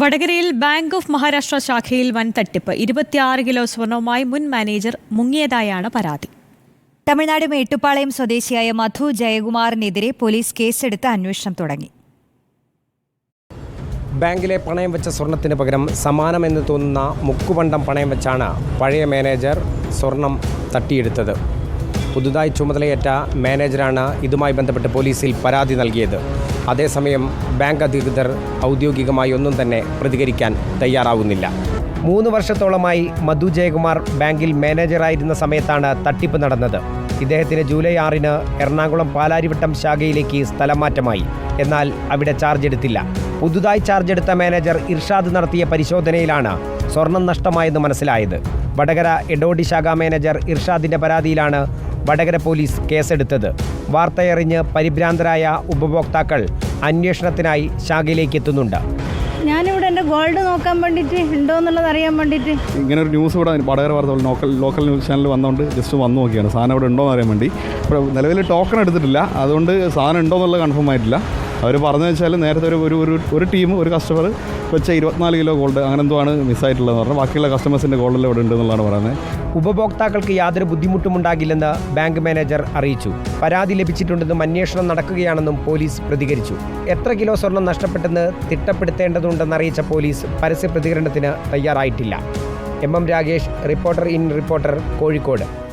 വടകരയിൽ bank of Maharashtra ശാഖയിൽ വൻ തട്ടിപ്പ്. ഇരുപത്തിയാറ് കിലോ സ്വർണവുമായി മുൻ മാനേജർ മുങ്ങിയതായാണ് പരാതി. തമിഴ്നാട് മേട്ടുപ്പാളയം സ്വദേശിയായ മധു ജയകുമാറിനെതിരെ പോലീസ് കേസെടുത്ത് അന്വേഷണം തുടങ്ങി. ബാങ്കിലെ പണയം വെച്ച സ്വർണത്തിന് പകരം സമാനമെന്ന് തോന്നുന്ന മുക്കുപണ്ടം പണയം വെച്ചാണ് പഴയ മാനേജർ സ്വർണം തട്ടിയെടുത്തത്. പുതുതായി ചുമതലയേറ്റ മാനേജറാണ് ഇതുമായി ബന്ധപ്പെട്ട് പോലീസിൽ പരാതി നൽകിയത്. അതേസമയം ബാങ്ക് അധികൃതർ ഔദ്യോഗികമായി ഒന്നും തന്നെ പ്രതികരിക്കാൻ തയ്യാറാവുന്നില്ല. മൂന്ന് വർഷത്തോളമായി മധു ജയകുമാർ ബാങ്കിൽ മാനേജറായിരുന്ന സമയത്താണ് തട്ടിപ്പ് നടന്നത്. ഇദ്ദേഹത്തിന് ജൂലൈ ആറിന് എറണാകുളം പാലാരിവട്ടം ശാഖയിലേക്ക് സ്ഥലമാറ്റമായി. എന്നാൽ അവിടെ ചാർജ് എടുത്തില്ല. പുതുതായി ചാർജ് എടുത്ത മാനേജർ ഇർഷാദ് നടത്തിയ പരിശോധനയിലാണ് സ്വർണം നഷ്ടമായെന്ന് മനസ്സിലായത്. വടകര എഡോഡി ശാഖ മാനേജർ ഇർഷാദിന്റെ പരാതിയിലാണ് വടകര പോലീസ് കേസെടുത്തത്. വാർത്തയറിഞ്ഞ് പരിഭ്രാന്തരായ ഉപഭോക്താക്കൾ അന്വേഷണത്തിനായി ശാഖയിലേക്ക് എത്തുന്നുണ്ട്. ഞാനിവിടെ എന്റെ ഗോൾഡ് നോക്കാൻ വേണ്ടിയിട്ട് ഉണ്ടോ എന്നുള്ളത് അറിയാൻ വേണ്ടിയിട്ട്. ഇങ്ങനെ ഒരു ന്യൂസ് ഇവിടെ വടകര വാർത്ത ലോക്കൽ ലോക്കൽ ന്യൂസ് ചാനൽ വന്നുകൊണ്ട് ജസ്റ്റ് വന്നു നോക്കിയാണ്. സാധനം ഇവിടെ ഉണ്ടോ എന്ന് അറിയാൻ വേണ്ടി. ഇപ്പോൾ നിലവിൽ ടോക്കൺ എടുത്തിട്ടില്ല. അതുകൊണ്ട് സാധനം ഉണ്ടോ എന്നുള്ളത് കൺഫേം ആയിട്ടില്ല. അവർ പറഞ്ഞു വെച്ചാൽ നേരത്തെ ഒരു ഒരു ഒരു ഒരു ടീം ഒരു കസ്റ്റമർ വെച്ച ഇരുപത്തിനാല് കിലോ ഗോൾഡ് അങ്ങനെ എന്തോ ആണ് മിസ്സായിട്ടുള്ളതെന്ന് പറഞ്ഞു. ബാക്കിയുള്ള കസ്റ്റമേഴ്സിന്റെ ഗോൾഡെല്ലാം ഇവിടെ ഉണ്ട് എന്നുള്ളതാണ് പറയുന്നത്. ഉപഭോക്താക്കൾക്ക് യാതൊരു ബുദ്ധിമുട്ടും ഉണ്ടാകില്ലെന്ന് ബാങ്ക് മാനേജർ അറിയിച്ചു. പരാതി ലഭിച്ചിട്ടുണ്ടെന്നും അന്വേഷണം നടക്കുകയാണെന്നും പോലീസ് പ്രതികരിച്ചു. എത്ര കിലോ സ്വർണം നഷ്ടപ്പെട്ടെന്ന് തിട്ടപ്പെടുത്തേണ്ടതുണ്ടെന്ന് അറിയിച്ച പോലീസ് പരസ്യ പ്രതികരണത്തിന് തയ്യാറായിട്ടില്ല. M. M. Ragesh reporter in reporter Kozhikode.